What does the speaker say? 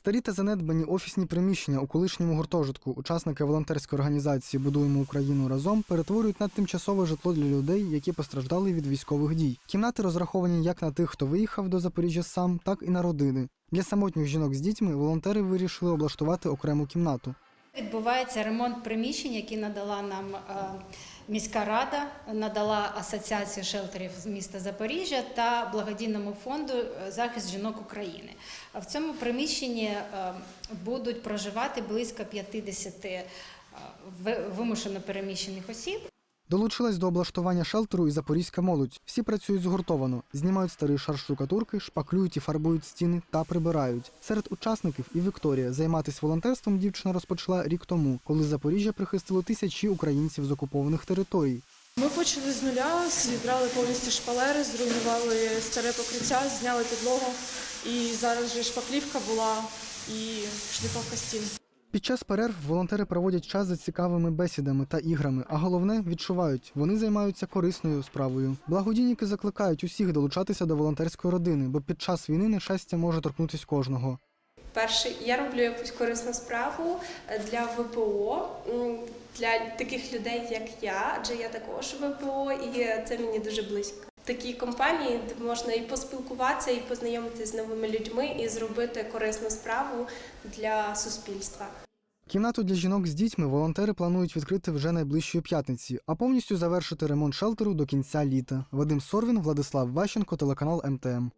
Старі та занедбані офісні приміщення у колишньому гуртожитку учасники волонтерської організації Будуємо Україну разом перетворюють на тимчасове житло для людей, які постраждали від військових дій. Кімнати розраховані як на тих, хто виїхав до Запоріжжя сам, так і на родини. Для самотніх жінок з дітьми волонтери вирішили облаштувати окрему кімнату. Відбувається ремонт приміщень, які надала нам е, міська рада, надала асоціації шелтерів з міста Запоріжжя та благодійному фонду е, захист жінок України. В цьому приміщенні е, будуть проживати близько 50 е, вимушено переміщених осіб. Долучилась до облаштування шелтеру і запорізька молодь. Всі працюють згуртовано, знімають старий шар штукатурки, шпаклюють і фарбують стіни та прибирають. Серед учасників і Вікторія займатися волонтерством дівчина розпочала рік тому, коли Запоріжжя прихистило тисячі українців з окупованих територій. Ми почали з нуля, зібрали повністю шпалери, зруйнували старе покриття, зняли підлогу. І зараз вже шпаклівка була і шліфовка стін. Під час перерв волонтери проводять час за цікавими бесідами та іграми, а головне відчувають, вони займаються корисною справою. Благодійники закликають усіх долучатися до волонтерської родини, бо під час війни нещастя може торкнутися кожного. Перше, я роблю якусь корисну справу е, для ВПО, для таких людей, як я, адже я також ВПО, і це мені дуже близько. Такі компанії, де можна і поспілкуватися, і познайомитися з новими людьми, і зробити корисну справу для суспільства. Кімнату для жінок з дітьми волонтери планують відкрити вже найближчої п'ятниці, а повністю завершити ремонт шелтеру до кінця літа. Вадим Сорвін, Владислав Ващенко, телеканал МТМ.